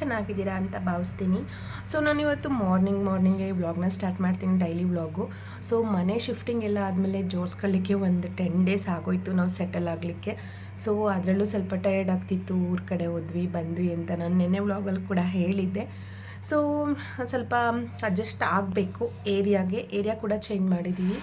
ಚೆನ್ನಾಗಿದ್ದೀರಾ ಅಂತ ಭಾವಿಸ್ತೀನಿ. ಸೊ ನಾನು ಇವತ್ತು ಮಾರ್ನಿಂಗ್ ಮಾರ್ನಿಂಗೇ ವ್ಲಾಗ್ನ ಸ್ಟಾರ್ಟ್ ಮಾಡ್ತೀನಿ ಡೈಲಿ ವ್ಲಾಗು ಸೊ ಮನೆ ಶಿಫ್ಟಿಂಗ್ ಎಲ್ಲ ಆದಮೇಲೆ ಜೋಡಿಸ್ಕೊಳ್ಳಿಕ್ಕೆ ಒಂದು ಟೆನ್ ಡೇಸ್ ಆಗೋಯ್ತು ನಾವು ಸೆಟಲ್ ಆಗಲಿಕ್ಕೆ. ಸೊ ಅದರಲ್ಲೂ ಸ್ವಲ್ಪ ಟಯರ್ಡ್ ಆಗ್ತಿತ್ತು, ಊರ ಕಡೆ ಹೋದ್ವಿ, ಬಂದ್ವಿ ಅಂತ ನಾನು ನೆನ್ನೆ ವ್ಲಾಗಲ್ಲಿ ಕೂಡ ಹೇಳಿದ್ದೆ. ಸೊ ಸ್ವಲ್ಪ ಅಡ್ಜಸ್ಟ್ ಆಗಬೇಕು ಏರಿಯಾಗೆ ಏರಿಯಾ ಕೂಡ ಚೇಂಜ್ ಮಾಡಿದ್ದೀವಿ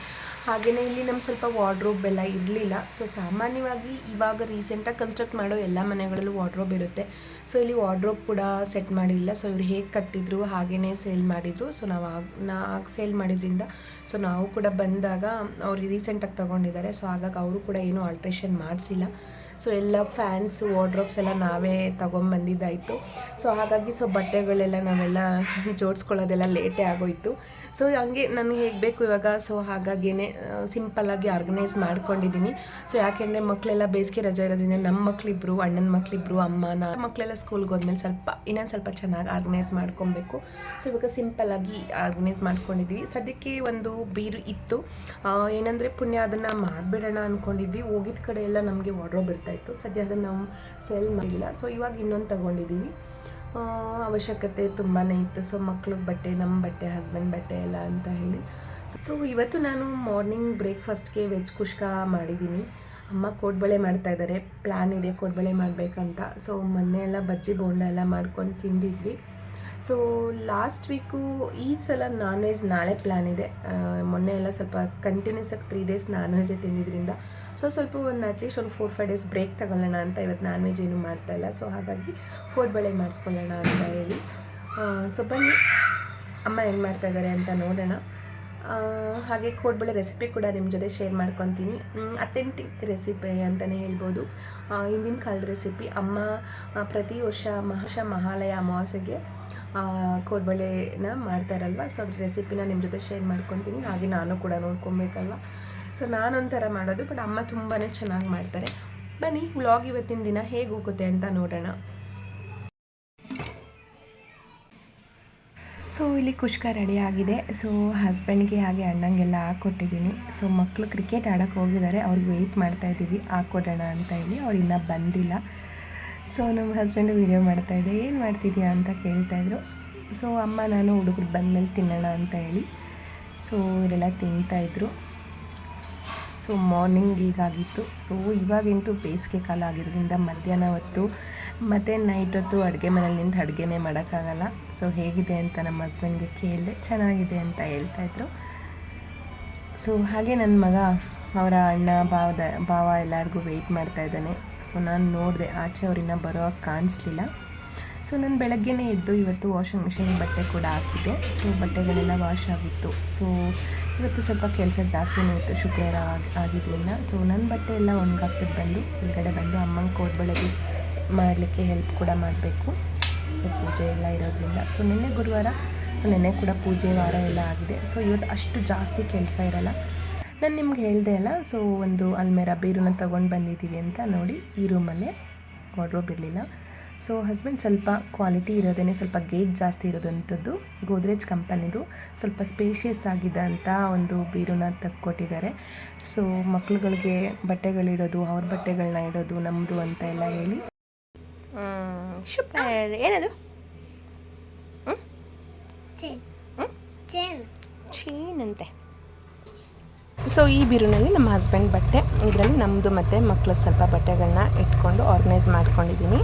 ಹಾಗೆಯೇ ಇಲ್ಲಿ ನಮ್ಮ ಸ್ವಲ್ಪ ವಾರ್ಡ್ರೋಬ್ ಎಲ್ಲ ಇರಲಿಲ್ಲ. ಸೊ ಸಾಮಾನ್ಯವಾಗಿ ಇವಾಗ ರೀಸೆಂಟಾಗಿ ಕನ್ಸ್ಟ್ರಕ್ಟ್ ಮಾಡೋ ಎಲ್ಲ ಮನೆಗಳಲ್ಲೂ ವಾರ್ಡ್ರೋಬ್ ಇರುತ್ತೆ. ಸೊ ಇಲ್ಲಿ ವಾರ್ಡ್ರೋಬ್ ಕೂಡ ಸೆಟ್ ಮಾಡಿಲ್ಲ. ಸೊ ಇವ್ರು ಹೇಗೆ ಕಟ್ಟಿದ್ರು ಹಾಗೆಯೇ ಸೇಲ್ ಮಾಡಿದರು. ಸೊ ನಾವು ಆಗ, ನಾ ಆಗ ಸೇಲ್ ಮಾಡಿದ್ರಿಂದ ಸೊ ನಾವು ಕೂಡ ಬಂದಾಗ ಅವ್ರು ರೀಸೆಂಟಾಗಿ ತೊಗೊಂಡಿದ್ದಾರೆ. ಸೊ ಹಾಗಾಗಿ ಅವರು ಕೂಡ ಏನೂ ಆಲ್ಟ್ರೇಷನ್ ಮಾಡಿಸಿಲ್ಲ. ಸೊ ಎಲ್ಲ ಫ್ಯಾನ್ಸು ವಾರ್ಡ್ರೋಬ್ಸ್ ಎಲ್ಲ ನಾವೇ ತೊಗೊಂಬಂದಿದ್ದಾಯಿತು. ಸೊ ಹಾಗಾಗಿ ಸೊ ಬಟ್ಟೆಗಳೆಲ್ಲ ನಾವೆಲ್ಲ ಜೋಡಿಸ್ಕೊಳ್ಳೋದೆಲ್ಲ ಲೇಟೇ ಆಗೋಯಿತು. ಸೊ ಹಂಗೆ ನನಗೆ ಹೇಗೆ ಬೇಕು ಇವಾಗ? ಸೊ ಹಾಗಾಗಿಯೇ ಸಿಂಪಲ್ಲಾಗಿ ಆರ್ಗನೈಸ್ ಮಾಡ್ಕೊಂಡಿದ್ದೀನಿ ಸೊ ಯಾಕೆಂದರೆ ಮಕ್ಕಳೆಲ್ಲ ಬೇಸಿಗೆ ರಜೆ ಇರೋದ್ರಿಂದ ನಮ್ಮ ಮಕ್ಕಳಿಬ್ರು ಅಣ್ಣನ ಮಕ್ಕಳಿಬ್ರು ಅಮ್ಮ ನಾ ಮಕ್ಕಳೆಲ್ಲ ಸ್ಕೂಲ್ಗೆ ಹೋದ್ಮೇಲೆ ಸ್ವಲ್ಪ, ಇನ್ನೊಂದು ಸ್ವಲ್ಪ ಚೆನ್ನಾಗಿ ಆರ್ಗನೈಸ್ ಮಾಡ್ಕೊಬೇಕು. ಸೊ ಇವಾಗ ಸಿಂಪಲ್ಲಾಗಿ ಆರ್ಗನೈಸ್ ಮಾಡ್ಕೊಂಡಿದ್ವಿ. ಸದ್ಯಕ್ಕೆ ಒಂದು ಬೀರು ಇತ್ತು. ಏನಂದರೆ ಪುಣ್ಯ ಅದನ್ನು ಮಾರಿಬಿಡೋಣ ಅಂದ್ಕೊಂಡಿದ್ವಿ ಹೋಗಿದ ಕಡೆ ಎಲ್ಲ ನಮಗೆ ವಾರ್ಡ್ರೋಬ್ ಇರ್ತಾಯಿತ್ತು ಸದ್ಯ ಅದನ್ನು ನಾವು ಸೆಲ್ ಮಾಡಿಲ್ಲ. ಸೊ ಇವಾಗ ಇನ್ನೊಂದು ತಗೊಂಡಿದ್ದೀವಿ ಅವಶ್ಯಕತೆ ತುಂಬಾ ಇತ್ತು. ಸೊ ಮಕ್ಳಿಗೆ ಬಟ್ಟೆ ನಮ್ಮ ಬಟ್ಟೆ ಹಸ್ಬೆಂಡ್ ಬಟ್ಟೆ ಎಲ್ಲ ಅಂತ ಹೇಳಿ. ಸೊ ಇವತ್ತು ನಾನು ಮಾರ್ನಿಂಗ್ ಬ್ರೇಕ್ಫಾಸ್ಟ್ಗೆ ವೆಜ್ ಕುಷ್ಕ ಮಾಡಿದ್ದೀನಿ ಅಮ್ಮ ಕೋಡ್ಬಳೆ ಮಾಡ್ತಾ ಇದ್ದಾರೆ ಪ್ಲ್ಯಾನ್ ಇದೆ ಕೋಡ್ಬಳೆ ಮಾಡಬೇಕಂತ. ಸೊ ಮೊನ್ನೆ ಎಲ್ಲ ಬಜ್ಜಿ ಬೋಂಡ ಎಲ್ಲ ಮಾಡ್ಕೊಂಡು ತಿಂದಿದ್ವಿ. ಸೊ ಲಾಸ್ಟ್ ವೀಕು ಈ ಸಲ ನಾನ್ ವೆಜ್ ನಾಳೆ ಪ್ಲ್ಯಾನ್ ಇದೆ. ಮೊನ್ನೆ ಎಲ್ಲ ಸ್ವಲ್ಪ ಕಂಟಿನ್ಯೂಸ್ ಆಗಿ ತ್ರೀ ಡೇಸ್ ನಾನ್ ವೆಜ್ಜೇ ತಿಂದಿದ್ದರಿಂದ ಸೊ ಸ್ವಲ್ಪ ಒಂದು ಅಟ್ಲೀಸ್ಟ್ ಒಂದು ಫೋರ್ ಫೈವ್ ಡೇಸ್ ಬ್ರೇಕ್ ತಗೊಳ್ಳೋಣ ಅಂತ ಇವತ್ತು ನಾನ್ ವೆಜ್ ಏನು ಮಾಡ್ತಾ ಇಲ್ಲ. ಸೊ ಹಾಗಾಗಿ ಕೋಡ್ಬಳೆ ಮಾಡಿಸ್ಕೊಳ್ಳೋಣ ಅಂತ ಹೇಳಿ. ಸೊ ಬನ್ನಿ. ಅಮ್ಮ ಏನು ಮಾಡ್ತಾ ಇದ್ದಾರೆ ಅಂತ ನೋಡೋಣ. ಹಾಗೆ ಕೋಡ್ಬಳೆ ರೆಸಿಪಿ ಕೂಡ ನಿಮ್ಮ ಜೊತೆ ಶೇರ್ ಮಾಡ್ಕೊತೀನಿ. ಅಥೆಂಟಿಕ್ ರೆಸಿಪಿ ಅಂತಲೇ ಹೇಳ್ಬೋದು. ಹಿಂದಿನ ಕಾಲದ ರೆಸಿಪಿ ಅಮ್ಮ ಪ್ರತಿ ವರ್ಷ ಮಹಾಶ ಮಹಾಲಯ ಅಮಾವಾಸ್ಯೆಗೆ ಕೋಡ್ಬಳೆನ ಮಾಡ್ತಾರಲ್ವ? ಸೊ ಅದ್ರ ರೆಸಿಪಿನ ನಿಮ್ಮ ಜೊತೆ ಶೇರ್ ಮಾಡ್ಕೊತೀನಿ. ಹಾಗೆ ನಾನು ಕೂಡ ನೋಡ್ಕೊಬೇಕಲ್ವ? ಸೊ ನಾನೊಂಥರ ಮಾಡೋದು ಬಟ್ ಅಮ್ಮ ತುಂಬಾ ಚೆನ್ನಾಗಿ ಮಾಡ್ತಾರೆ. ಬನ್ನಿ ವ್ಲಾಗ್ ಇವತ್ತಿನ ದಿನ ಹೇಗೆ ಹೋಗುತ್ತೆ ಅಂತ ನೋಡೋಣ. ಸೊ ಇಲ್ಲಿ ಕುಷ್ಕ ರೆಡಿ ಆಗಿದೆ. ಸೊ ಹಸ್ಬೆಂಡ್ಗೆ ಹಾಗೆ ಅಣ್ಣಂಗೆಲ್ಲ ಹಾಕ್ಕೊಟ್ಟಿದ್ದೀನಿ ಸೊ ಮಕ್ಕಳು ಕ್ರಿಕೆಟ್ ಆಡೋಕ್ಕೆ ಹೋಗಿದ್ದಾರೆ. ಅವ್ರಿಗೆ ವೆಯ್ಟ್ ಮಾಡ್ತಾ ಇದ್ದೀವಿ ಹಾಕ್ಕೊಡೋಣ ಅಂತ ಹೇಳಿ. ಅವ್ರು ಇನ್ನೂ ಬಂದಿಲ್ಲ. ಸೊ ನಮ್ಮ ಹಸ್ಬೆಂಡು ವೀಡಿಯೋ ಮಾಡ್ತಾಯಿದ್ದೆ ಏನು ಮಾಡ್ತಿದ್ಯಾ ಅಂತ ಕೇಳ್ತಾಯಿದ್ರು ಸೊ ಅಮ್ಮ, ನಾನು ಹುಡುಗರು ಬಂದಮೇಲೆ ತಿನ್ನೋಣ ಅಂತ ಹೇಳಿ. ಸೊ ಇವರೆಲ್ಲ ತಿಂತಾಯಿದ್ರು ಸೊ ಮಾರ್ನಿಂಗ್ ಹೀಗಾಗಿತ್ತು. ಸೊ ಇವಾಗಂತೂ ಬೇಸಿಗೆ ಕಾಲ ಆಗಿರೋದ್ರಿಂದ ಮಧ್ಯಾಹ್ನ ಹೊತ್ತು ಮತ್ತು ನೈಟ್ ಹೊತ್ತು ಅಡುಗೆ ಮನೇಲಿ ನಿಂತು ಅಡುಗೆನೇ ಮಾಡೋಕ್ಕಾಗಲ್ಲ. ಸೊ ಹೇಗಿದೆ ಅಂತ ನಮ್ಮ ಹಸ್ಬೆಂಡ್ಗೆ ಕೇಳಿದೆ, ಚೆನ್ನಾಗಿದೆ ಅಂತ ಹೇಳ್ತಾಯಿದ್ರು ಸೊ ಹಾಗೆ ನನ್ನ ಮಗ, ಅವರ ಅಣ್ಣ, ಭಾವದ, ಭಾವ ಎಲ್ಲರಿಗೂ ವೆಯ್ಟ್ ಮಾಡ್ತಾ ಇದ್ದಾನೆ. ಸೊ, ನಾನು ನೋಡಿದೆ, ಆಚೆ ಅವ್ರಿನ್ನ ಬರೋಕ್ಕೆ ಕಾಣಿಸ್ಲಿಲ್ಲ. ಸೊ, ನಾನು ಬೆಳಗ್ಗೆನೇ ಎದ್ದು ಇವತ್ತು ವಾಷಿಂಗ್ ಮಿಷಿನಿಗೆ ಬಟ್ಟೆ ಕೂಡ ಹಾಕಿದ್ದೆ. ಸೊ, ಬಟ್ಟೆಗಳೆಲ್ಲ ವಾಶ್ ಆಗಿತ್ತು. ಸೊ, ಇವತ್ತು ಸ್ವಲ್ಪ ಕೆಲಸ ಜಾಸ್ತಿನೇ ಇತ್ತು, ಶುಕ್ರವಾರ ಆಗಿ ಆಗಿದ್ದರಿಂದ ಸೊ ನನ್ನ ಬಟ್ಟೆ ಎಲ್ಲ ಒಣಗಾಕ್ಬಿಟ್ಟು ಬಂದು ಹೊರಗಡೆ ಬಂದು ಅಮ್ಮಂಗೆ ಕೋಡ್ಬಳಗಿ ಮಾಡಲಿಕ್ಕೆ ಹೆಲ್ಪ್ ಕೂಡ ಮಾಡಬೇಕು. ಸೊ, ಪೂಜೆ ಎಲ್ಲ ಇರೋದ್ರಿಂದ. ಸೊ, ನಿನ್ನೆ ಗುರುವಾರ, ಸೊ, ನಿನ್ನೆ ಕೂಡ ಪೂಜೆ ವಾರ ಎಲ್ಲ ಆಗಿದೆ. ಸೊ, ಇವತ್ತು ಅಷ್ಟು ಜಾಸ್ತಿ ಕೆಲಸ ಇರಲ್ಲ. ನಾನು ನಿಮ್ಗೆ ಹೇಳಿದೆ ಅಲ್ಲ ಸೊ ಒಂದು ಅಲ್ಮೇರ ಬೀರೂನ ತೊಗೊಂಡು ಬಂದಿದ್ದೀವಿ ಅಂತ ನೋಡಿ ಈ ರೂಮಲ್ಲೇ ವಾಡ್ರೋಬ್ ಇರಲಿಲ್ಲ. ಸೊ ಹಸ್ಬೆಂಡ್ ಸ್ವಲ್ಪ ಕ್ವಾಲಿಟಿ ಇರೋದೇ ಸ್ವಲ್ಪ ಗೇಜ್ ಜಾಸ್ತಿ ಇರೋದಂಥದ್ದು ಗೋದ್ರೇಜ್ ಕಂಪನಿದು ಸ್ವಲ್ಪ ಸ್ಪೇಷಿಯಸ್ ಆಗಿದೆ ಅಂತ ಒಂದು ಬೀರೂನ ತಕ್ಕೊಟ್ಟಿದ್ದಾರೆ. ಸೊ ಮಕ್ಳುಗಳಿಗೆ ಬಟ್ಟೆಗಳಿಡೋದು ಅವ್ರ ಬಟ್ಟೆಗಳನ್ನ ಇಡೋದು ನಮ್ಮದು ಅಂತ ಎಲ್ಲ ಹೇಳಿ. ಸೂಪರ್ ಏನದು? ಚೇನ್. ಹ್ಮ್? ಸೊ ಈ ಬೀರುನಲ್ಲಿ ನಮ್ಮ ಹಸ್ಬೆಂಡ್ ಬಟ್ಟೆ, ಇದರಲ್ಲಿ ನಮ್ಮದು ಮತ್ತು ಮಕ್ಕಳು ಸ್ವಲ್ಪ ಬಟ್ಟೆಗಳನ್ನ ಇಟ್ಕೊಂಡು ಆರ್ಗನೈಸ್ ಮಾಡ್ಕೊಂಡಿದ್ದೀನಿ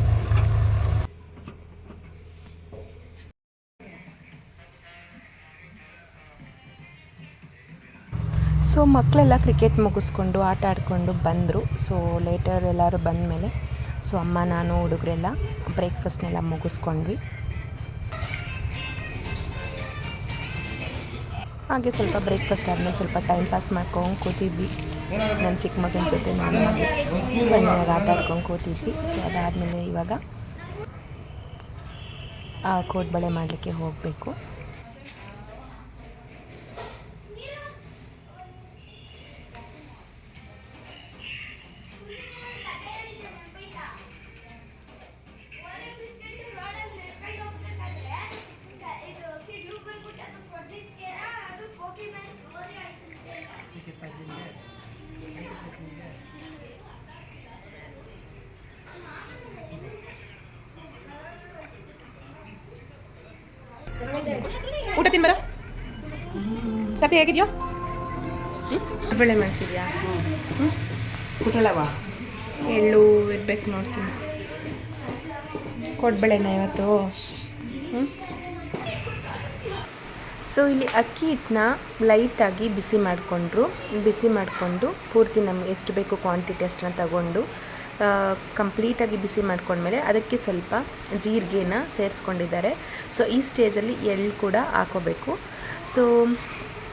ಸೊ ಮಕ್ಕಳೆಲ್ಲ ಕ್ರಿಕೆಟ್ ಮುಗಿಸ್ಕೊಂಡು, ಆಟ ಆಡಿಕೊಂಡು ಬಂದರು. ಸೊ ಲೇಟರ್ ಎಲ್ಲರೂ ಬಂದಮೇಲೆ ಸೊ ಅಮ್ಮ, ನಾನು, ಹುಡುಗರೆಲ್ಲ ಬ್ರೇಕ್ಫಾಸ್ಟ್ನೆಲ್ಲ ಮುಗಿಸ್ಕೊಂಡ್ವಿ. ಹಾಗೆ ಸ್ವಲ್ಪ ಬ್ರೇಕ್ಫಾಸ್ಟ್ ಆದಮೇಲೆ ಸ್ವಲ್ಪ ಟೈಮ್ ಪಾಸ್ ಮಾಡ್ಕೊಂಡು ಕೂತಿದ್ವಿ. ನನ್ನ ಚಿಕ್ಕ ಮಗನ ಜೊತೆ ನಾನು ಹಾಗೆ ಫನ್ನಾಗಿ ಆಟ ಆಡ್ಕೊಂಡು ಕೂತಿದ್ವಿ. ಸೊ ಅದಾದಮೇಲೆ ಇವಾಗ ಕೋಡ್ಬಳೆ ಮಾಡಲಿಕ್ಕೆ ಹೋಗಬೇಕು. ಪುಟ ತಿನ್ಬರ? ಕತೆ ಹೇಗಿದ್ಯೋ? ಬೆಳೆ ಮಾಡ್ತಿದ್ಯಾ? ಕುಟಳವ ಎಳ್ಳು ಇರ್ಬೇಕು ನೋಡ್ತೀನಿ. ಕೊಡ್ಬೇಳೆನ ಇವತ್ತು? ಹ್ಞೂ ಸೊ ಇಲ್ಲಿ ಅಕ್ಕಿ ಹಿಟ್ಟನ್ನ ಲೈಟಾಗಿ ಬಿಸಿ ಮಾಡಿಕೊಂಡ್ರು. ಬಿಸಿ ಮಾಡಿಕೊಂಡು ಪೂರ್ತಿ ನಮ್ಗೆ ಎಷ್ಟು ಬೇಕು ಕ್ವಾಂಟಿಟಿ ಅಷ್ಟನ್ನ ತಗೊಂಡು ಕಂಪ್ಲೀಟಾಗಿ ಬಿಸಿ ಮಾಡ್ಕೊಂಡ್ಮೇಲೆ ಅದಕ್ಕೆ ಸ್ವಲ್ಪ ಜೀರಿಗೆನ ಸೇರಿಸ್ಕೊಂಡಿದ್ದಾರೆ. ಸೊ ಈ ಸ್ಟೇಜಲ್ಲಿ ಎಳ್ಳು ಕೂಡ ಹಾಕೋಬೇಕು. ಸೊ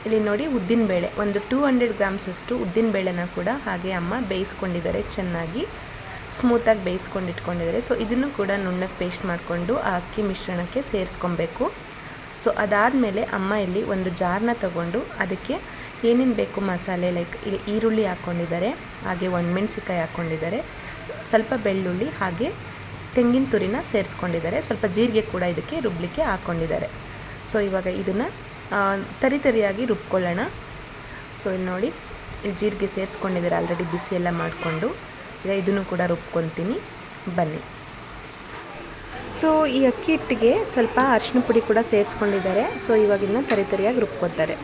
ಇಲ್ಲಿ ನೋಡಿ ಉದ್ದಿನಬೇಳೆ, ಒಂದು ಟೂ ಹಂಡ್ರೆಡ್ ಗ್ರಾಮ್ಸಷ್ಟು ಉದ್ದಿನಬೇಳೆನ ಕೂಡ ಹಾಗೆ ಅಮ್ಮ ಬೇಯಿಸ್ಕೊಂಡಿದ್ದಾರೆ ಚೆನ್ನಾಗಿ. ಸ್ಮೂತಾಗಿ ಬೇಯಿಸ್ಕೊಂಡು ಇಟ್ಕೊಂಡಿದ್ದಾರೆ. ಸೊ ಇದನ್ನು ಕೂಡ ನುಣ್ಣಗೆ ಪೇಸ್ಟ್ ಮಾಡಿಕೊಂಡು ಆ ಅಕ್ಕಿ ಮಿಶ್ರಣಕ್ಕೆ ಸೇರಿಸ್ಕೊಬೇಕು. ಸೊ ಅದಾದಮೇಲೆ ಅಮ್ಮ ಇಲ್ಲಿ ಒಂದು ಜಾರ್ನ ತಗೊಂಡು ಅದಕ್ಕೆ ಏನೇನು ಬೇಕು ಮಸಾಲೆ ಲೈಕ್ ಇಲ್ಲಿ ಈರುಳ್ಳಿ ಹಾಕ್ಕೊಂಡಿದ್ದಾರೆ ಹಾಗೆ ಒಣಮೆಣ್ಸಿಕಾಯಿ ಹಾಕ್ಕೊಂಡಿದ್ದಾರೆ ಸ್ವಲ್ಪ ಬೆಳ್ಳುಳ್ಳಿ ಹಾಗೆ ತೆಂಗಿನ ತುರಿನ ಸೇರಿಸ್ಕೊಂಡಿದ್ದಾರೆ. ಸ್ವಲ್ಪ ಜೀರಿಗೆ ಕೂಡ ಇದಕ್ಕೆ ರುಬ್ಬಲಿಕ್ಕೆ ಹಾಕ್ಕೊಂಡಿದ್ದಾರೆ. ಸೊ ಇವಾಗ ಇದನ್ನು ತರಿ ತರಿಯಾಗಿ ರುಬ್ಕೊಳ್ಳೋಣ. ಸೊ ಇಲ್ಲಿ ನೋಡಿ ಇಲ್ಲಿ ಜೀರಿಗೆ ಸೇರಿಸ್ಕೊಂಡಿದ್ದಾರೆ ಆಲ್ರೆಡಿ ಬಿಸಿ ಎಲ್ಲ ಮಾಡಿಕೊಂಡು. ಈಗ ಇದನ್ನು ಕೂಡ ರುಬ್ಕೊತೀನಿ. ಬನ್ನಿ. ಸೊ ಈ ಅಕ್ಕಿ ಹಿಟ್ಟಿಗೆ ಸ್ವಲ್ಪ ಅರಿಶಿನ ಪುಡಿ ಕೂಡ ಸೇರಿಸ್ಕೊಂಡಿದ್ದಾರೆ. ಸೊ ಇವಾಗ ಇದನ್ನ ತರಿ ತರಿಯಾಗಿ ರುಬ್ಕೊತಾರೆ.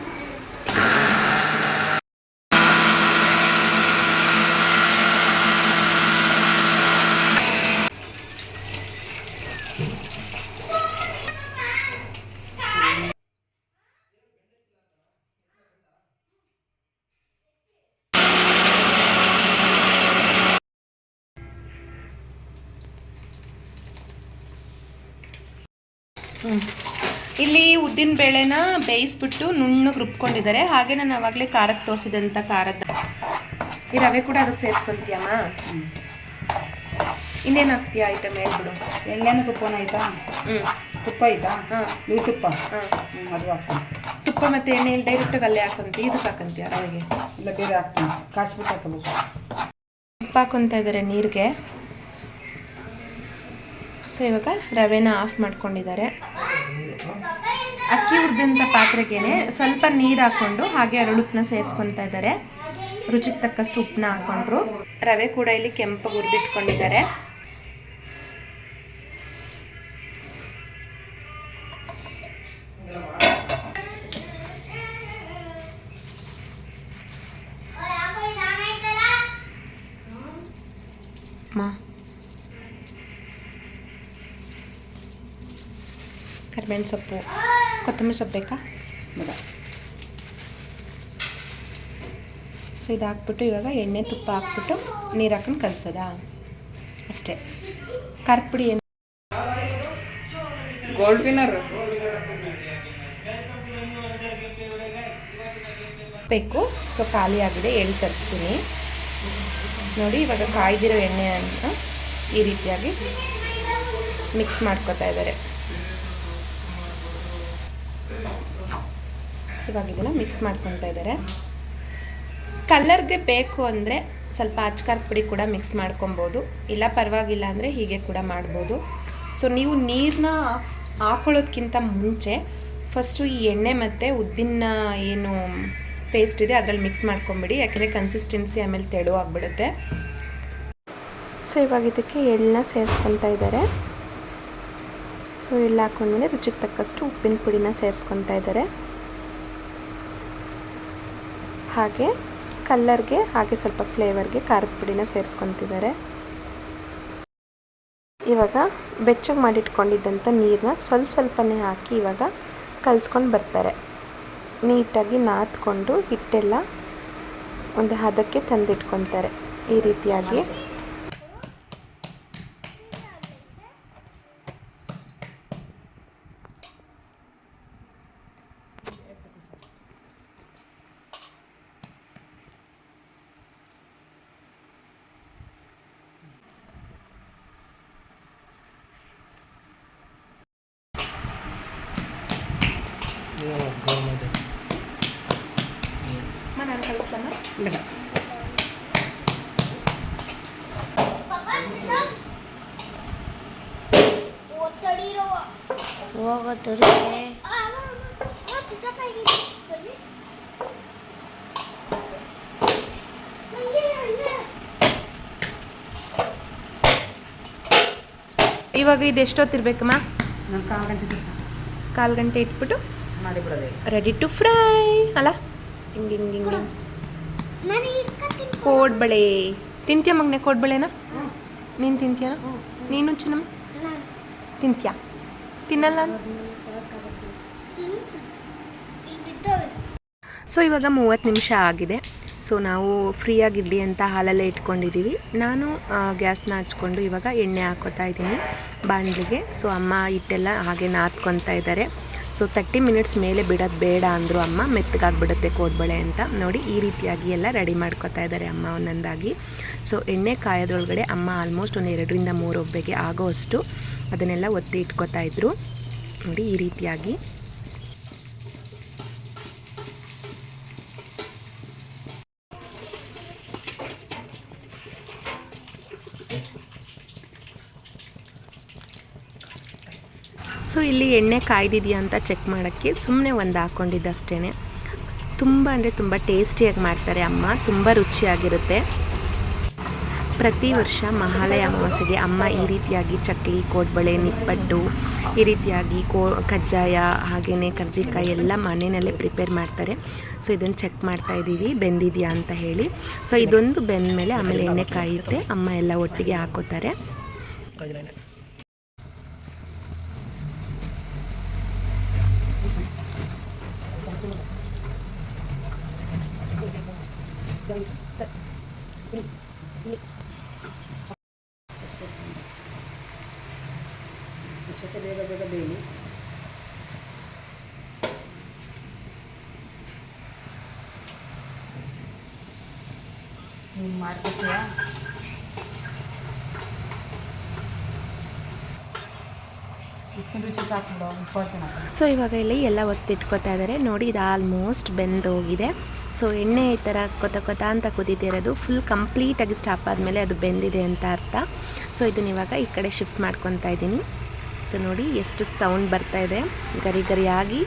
ಇಲ್ಲಿ ಉದ್ದಿನ ಬೇಳೆನ ಬೇಯಿಸ್ಬಿಟ್ಟು ನುಣ್ಣಗೆ ರುಬ್ಕೊಂಡಿದ್ದಾರೆ. ಹಾಗೆ ನಾನು ಆವಾಗಲೇ ಖಾರಕ್ಕೆ ತೋರಿಸಿದಂಥ ಖಾರದ ಈ ರವೆ ಕೂಡ ಅದಕ್ಕೆ ಸೇರಿಸ್ಕೊಂತೀಯಮ್ಮ? ಇನ್ನೇನು ಹಾಕ್ತೀಯ ಐಟಮ್ ಹೇಳ್ಬಿಡು ಎಣ್ಣೆನ ತುಪ್ಪನ ಆಯ್ತಾ? ಹ್ಞೂ ತುಪ್ಪ ಆಯ್ತಾ? ಹಾಂ. ಇವು ತುಪ್ಪ? ಹಾಂ. ಹ್ಞೂ ಅದು ಹಾಕ್ತೀನಿ. ತುಪ್ಪ ಮತ್ತು ಎಣ್ಣೆ ಡೈರೆಕ್ಟಾಗಿ ಅಲ್ಲೇ ಹಾಕೊಂತೀಯ? ಇದಕ್ಕೆ ಹಾಕೊಂತೀಯ ರವೆಗೆ? ಇಲ್ಲ ಬೇರೆ ಹಾಕ್ತೀನಿ. ಕಾಸ್ಬಿಟ್ಟು ಹಾಕೋಬೇಕು. ತುಪ್ಪ ಹಾಕೊತಾ ಇದ್ದಾರೆ ನೀರಿಗೆ. ಸೊ ಇವಾಗ ರವೆನ ಆಫ್ ಮಾಡ್ಕೊಂಡಿದ್ದಾರೆ. ಅಕ್ಕಿ ಹುರಿದಂಥ ಪಾತ್ರೆಗೇನೆ ಸ್ವಲ್ಪ ನೀರು ಹಾಕ್ಕೊಂಡು ಹಾಗೆ ಅರಳುಪ್ಪನ್ನ ಸೇರಿಸ್ಕೊತಾ ಇದ್ದಾರೆ. ರುಚಿಗೆ ತಕ್ಕಷ್ಟು ಉಪ್ಪನ್ನ ಹಾಕೊಂಡ್ರು. ರವೆ ಕೂಡ ಇಲ್ಲಿ ಕೆಂಪು ಹುರಿದಿಟ್ಕೊಂಡಿದ್ದಾರೆ. ಕರಿಬೇವಿನ ಸೊಪ್ಪು ಕೊತ್ತಂಬರಿ ಸೊಪ್ಪು ಬೇಕಾ? ಬೇಡ. ಸೊ ಇದು ಹಾಕ್ಬಿಟ್ಟು ಇವಾಗ ಎಣ್ಣೆ ತುಪ್ಪ ಹಾಕ್ಬಿಟ್ಟು ನೀರು ಹಾಕೊಂಡು ಕಲಿಸೋದಾ? ಅಷ್ಟೇ. ಖಾರದ ಪುಡಿ ಏನು ಗೋಲ್ಡ್ ವಿನ್ನರ್ ಬೇಕು. ಸೊ ಖಾಲಿ ಆಗಿದೆ. ಎಳ್ಳು ತರಿಸ್ತೀನಿ. ನೋಡಿ ಇವಾಗ ಕಾಯ್ದಿರೋ ಎಣ್ಣೆ ಅಂತ ಈ ರೀತಿಯಾಗಿ ಮಿಕ್ಸ್ ಮಾಡ್ಕೋತಾ ಇದ್ದಾರೆ. ಇವಾಗ ಇದನ್ನು ಮಿಕ್ಸ್ ಮಾಡ್ಕೊತಾ ಇದ್ದಾರೆ ಕಲ್ಲರ್ಗೆ ಬೇಕು ಅಂದರೆ ಸ್ವಲ್ಪ ಅಚ್ಕಾರದ ಪುಡಿ ಕೂಡ ಮಿಕ್ಸ್ ಮಾಡ್ಕೊಬೋದು. ಇಲ್ಲ ಪರವಾಗಿಲ್ಲ ಅಂದರೆ ಹೀಗೆ ಕೂಡ ಮಾಡ್ಬೋದು. ಸೊ ನೀವು ನೀರನ್ನ ಹಾಕೊಳ್ಳೋದ್ಕಿಂತ ಮುಂಚೆ ಫಸ್ಟು ಈ ಎಣ್ಣೆ ಮತ್ತು ಉದ್ದಿನ ಏನು ಪೇಸ್ಟ್ ಇದೆ ಅದರಲ್ಲಿ ಮಿಕ್ಸ್ ಮಾಡ್ಕೊಂಬಿಡಿ. ಯಾಕೆಂದರೆ ಕನ್ಸಿಸ್ಟೆನ್ಸಿ ಆಮೇಲೆ ತೆಳು ಆಗಿಬಿಡುತ್ತೆ ಸೊ ಇವಾಗ ಇದಕ್ಕೆ ಎಳ್ಳನ್ನ ಸೇರಿಸ್ಕೊತಾ ಇದ್ದಾರೆ ಸೊ ಹಾಕೊಂಡ ಹಾಕೊಂಡ್ಮೇಲೆ ರುಚಿಗೆ ತಕ್ಕಷ್ಟು ಉಪ್ಪಿನ ಪುಡಿನ ಸೇರಿಸ್ಕೊತಾ ಇದ್ದಾರೆ. ಹಾಗೆ ಕಲ್ಲರ್ಗೆ ಹಾಗೆ ಸ್ವಲ್ಪ ಫ್ಲೇವರ್ಗೆ ಖಾರದ ಪುಡಿನ ಸೇರಿಸ್ಕೊತಿದ್ದಾರೆ ಇವಾಗ ಬೆಚ್ಚಗೆ ಮಾಡಿಟ್ಕೊಂಡಿದ್ದಂಥ ನೀರನ್ನ ಸ್ವಲ್ಪ ಸ್ವಲ್ಪನೇ ಹಾಕಿ ಇವಾಗ ಕಲಿಸ್ಕೊಂಡು ಬರ್ತಾರೆ. ನೀಟಾಗಿ ನಾದ್ಕೊಂಡು ಹಿಟ್ಟೆಲ್ಲ ಒಂದು ಹದಕ್ಕೆ ತಂದಿಟ್ಕೊತಾರೆ ಈ ರೀತಿಯಾಗಿ ನಾನು ಕಲಿಸ್ತಾನ ಬೇಡ ಇವಾಗ ಇದು ಎಷ್ಟೊತ್ತಿರ್ಬೇಕಮ್ಮ ನಾನು ಕಾಲು ಗಂಟೆ ದಿವಸ ಕಾಲು ಗಂಟೆ ಇಟ್ಬಿಟ್ಟು ಮಾಡಿಬಿಡೋದೆ ರೆಡಿ ಟು ಫ್ರೈ ಅಲ್ಲ? ಹಿಂಗೆ ಹಿಂಗೆ ಹಿಂಗೆ ಕೋಡ್ಬಳೆ. ತಿಂತ್ಯ ಮಗನೆ ಕೋಡ್ಬಳೆನಾ? ನೀನು ತಿಂತೀಯನ ನೀನು ಚೆನ್ನಮ್ಮ ತಿಂತ್ಯಾ? ತಿನ್ನಲ್ಲ ಸೊ ಇವಾಗ ಮೂವತ್ತು ನಿಮಿಷ ಆಗಿದೆ. ಸೊ ನಾವು ಫ್ರೀಯಾಗಿರಲಿ ಅಂತ ಹಾಲಲ್ಲೇ ಇಟ್ಕೊಂಡಿದ್ದೀವಿ. ನಾನು ಗ್ಯಾಸ್ನ ಹಚ್ಕೊಂಡು ಇವಾಗ ಎಣ್ಣೆ ಹಾಕೋತಾ ಇದ್ದೀನಿ ಬಾಣಲಿಗೆ. ಸೊ ಅಮ್ಮ ಹಿಟ್ಟೆಲ್ಲ ಹಾಗೆ ನಾದ್ಕೊತಾ ಇದ್ದಾರೆ. ಸೊ ತರ್ಟಿ ಮಿನಿಟ್ಸ್ ಮೇಲೆ ಬಿಡೋದು ಬೇಡ ಅಂದರು ಅಮ್ಮ, ಮೆತ್ತಗಾಗ್ಬಿಡುತ್ತೆ ಕೋಡ್ಬಳೆ ಅಂತ. ನೋಡಿ, ಈ ರೀತಿಯಾಗಿ ಎಲ್ಲ ರೆಡಿ ಮಾಡ್ಕೊತಾ ಇದ್ದಾರೆ ಅಮ್ಮ ಒಂದೊಂದಾಗಿ. ಸೊ ಎಣ್ಣೆ ಕಾಯೋದ್ರೊಳಗಡೆ ಅಮ್ಮ ಆಲ್ಮೋಸ್ಟ್ ಒಂದು ಎರಡರಿಂದ ಮೂರು ಒಬ್ಬೆಗೆ ಆಗೋವಷ್ಟು ಅದನ್ನೆಲ್ಲ ಒತ್ತಿ ಇಟ್ಕೋತಾ ಇದ್ರು. ನೋಡಿ, ಈ ರೀತಿಯಾಗಿ. ಸೊ ಇಲ್ಲಿ ಎಣ್ಣೆ ಕಾಯ್ದಿದೆಯಾ ಅಂತ ಚೆಕ್ ಮಾಡೋಕ್ಕೆ ಸುಮ್ಮನೆ ಒಂದು ಹಾಕ್ಕೊಂಡಿದ್ದೆ ಅಷ್ಟೇ ತುಂಬ ಅಂದರೆ ತುಂಬ ಟೇಸ್ಟಿಯಾಗಿ ಮಾಡ್ತಾರೆ ಅಮ್ಮ, ತುಂಬ ರುಚಿಯಾಗಿರುತ್ತೆ. ಪ್ರತಿ ವರ್ಷ ಮಹಾಲಯ ಅಮಾವಾಸ್ಯೆಗೆ ಅಮ್ಮ ಈ ರೀತಿಯಾಗಿ ಚಕ್ಲಿ, ಕೋಡ್ಬಳೆ, ನಿಪ್ಪಟ್ಟು, ಈ ರೀತಿಯಾಗಿ ಕೋ, ಕಜ್ಜಾಯ ಹಾಗೆಯೇ ಕರ್ಜಿಕಾಯಿ ಎಲ್ಲ ಮನೆಯಲ್ಲೇ ಪ್ರಿಪೇರ್ ಮಾಡ್ತಾರೆ. ಸೊ ಇದನ್ನು ಚೆಕ್ ಮಾಡ್ತಾ ಇದ್ದೀವಿ, ಬೆಂದಿದೆಯಾ ಅಂತ ಹೇಳಿ. ಸೊ ಇದೊಂದು ಬೆಂದ ಮೇಲೆ ಆಮೇಲೆ ಎಣ್ಣೆ ಕಾಯುತ್ತೆ, ಅಮ್ಮ ಎಲ್ಲ ಒಟ್ಟಿಗೆ ಹಾಕೋತಾರೆ. ಸೊ ಇವಾಗ ಇಲ್ಲಿ ಎಲ್ಲ ಒತ್ತಿಟ್ಕೊತಾ ಇದ್ದಾರೆ. ನೋಡಿ, ಇದು ಆಲ್ಮೋಸ್ಟ್ ಬೆಂದು ಹೋಗಿದೆ ಸೊ ಎಣ್ಣೆ ಈ ಥರ ಕೊತ ಕೊತ ಅಂತ ಕುದಿತಿರೋದು ಫುಲ್ ಕಂಪ್ಲೀಟಾಗಿ ಸ್ಟಾಪ್ ಆದಮೇಲೆ ಅದು ಬೆಂದಿದೆ ಅಂತ ಅರ್ಥ. ಸೊ ಇದನ್ನ ಇವಾಗ ಈ ಕಡೆ ಶಿಫ್ಟ್ ಮಾಡ್ಕೊತಾ ಇದ್ದೀನಿ. ಸೊ ನೋಡಿ, ಎಷ್ಟು ಸೌಂಡ್ ಬರ್ತಾ ಇದೆ. ಗರಿ ಗರಿಯಾಗಿ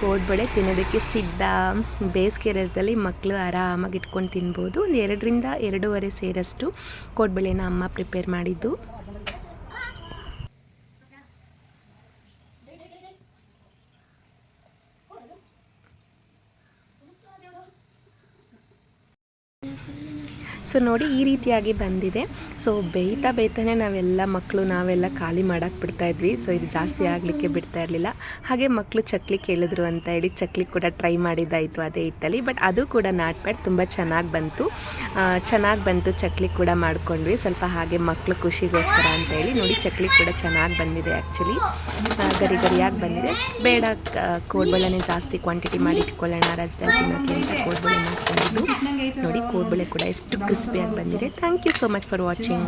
ಕೋಡ್ಬಳೆ ತಿನ್ನೋದಕ್ಕೆ ಸಿದ್ಧ. ಬೇಸಿಗೆ ರಸದಲ್ಲಿ ಮಕ್ಕಳು ಆರಾಮಾಗಿ ಇಟ್ಕೊಂಡು ತಿನ್ಬೋದು. ಒಂದು ಎರಡರಿಂದ ಎರಡೂವರೆ ಸೇರಷ್ಟು ಕೋಡ್ಬಳೆನ ಅಮ್ಮ ಪ್ರಿಪೇರ್ ಮಾಡಿದ್ದು. ಸೊ ನೋಡಿ ಈ ರೀತಿಯಾಗಿ ಬಂದಿದೆ. ಸೊ ಬೇಯ್ತಾ ಬೇಯ್ತಾನೆ ನಾವೆಲ್ಲ ಮಕ್ಕಳು ನಾವೆಲ್ಲ ಖಾಲಿ ಮಾಡೋಕ್ಕೆ ಬಿಡ್ತಾ ಇದ್ವಿ. ಸೊ ಇದು ಜಾಸ್ತಿ ಆಗಲಿಕ್ಕೆ ಬಿಡ್ತಾ ಇರಲಿಲ್ಲ. ಹಾಗೆ ಮಕ್ಕಳು ಚಕ್ಲಿ ಕೇಳಿದ್ರು ಅಂತ ಹೇಳಿ ಚಕ್ಲಿ ಕೂಡ ಟ್ರೈ ಮಾಡಿದ್ದಾಯಿತು ಅದೇ ಹಿಟ್ಟಲ್ಲಿ. ಬಟ್ ಅದು ಕೂಡ ನಾಟ್ ಪ್ಯಾಟ್ ತುಂಬ ಚೆನ್ನಾಗಿ ಬಂತು. ಚೆನ್ನಾಗಿ ಬಂತು ಚಕ್ಲಿ ಕೂಡ ಮಾಡ್ಕೊಂಡ್ವಿ. ಸ್ವಲ್ಪ ಹಾಗೆ ಮಕ್ಕಳು ಖುಷಿಗೋಸ್ಕರ ಅಂತ ಹೇಳಿ ನೋಡಿ ಚಕ್ಲಿ ಕೂಡ ಚೆನ್ನಾಗಿ ಬಂದಿದೆ ಆ್ಯಕ್ಚುಲಿ ಗರಿ ಗರಿಯಾಗಿ ಬಂದಿದೆ. ಬೇಡ ಕೋಡ್ಬಳೆನೇ ಜಾಸ್ತಿ ಕ್ವಾಂಟಿಟಿ ಮಾಡಿ ಇಟ್ಕೊಳ್ಳೋಣ. ರಸದಲ್ಲಿ ತಿನ್ನೋಕ್ಕೆ ಅಂತ ಕೋಡ್ಬಳೆ ಮಾಡ್ಕೊಂಡಿದ್ದು. ನೋಡಿ ಕೋಡ್ಬಳೆ ಕೂಡ ಎಷ್ಟು ಕ್ರಿಸ್ಪಿಯಾಗಿ ಬಂದಿದೆ. Thank you so much for watching